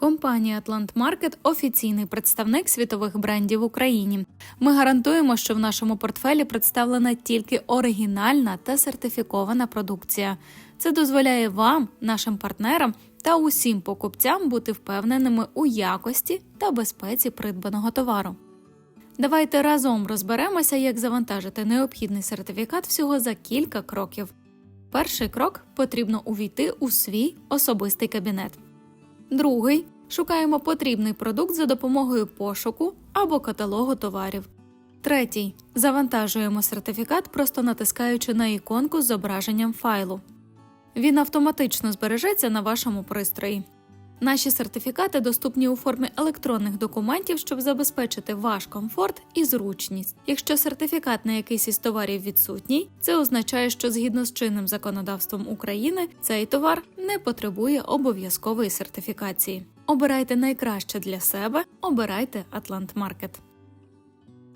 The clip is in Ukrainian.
Компанія Atlant Market – офіційний представник світових брендів в Україні. Ми гарантуємо, що в нашому портфелі представлена тільки оригінальна та сертифікована продукція. Це дозволяє вам, нашим партнерам та усім покупцям бути впевненими у якості та безпеці придбаного товару. Давайте разом розберемося, як завантажити необхідний сертифікат всього за кілька кроків. Перший крок потрібно увійти у свій особистий кабінет. Другий шукаємо потрібний продукт за допомогою пошуку або каталогу товарів. Третій завантажуємо сертифікат, просто натискаючи на іконку з зображенням файлу. Він автоматично збережеться на вашому пристрої. Наші сертифікати доступні у формі електронних документів, щоб забезпечити ваш комфорт і зручність. Якщо сертифікат на якийсь із товарів відсутній, це означає, що згідно з чинним законодавством України цей товар не потребує обов'язкової сертифікації. Обирайте найкраще для себе, обирайте Атлант Market.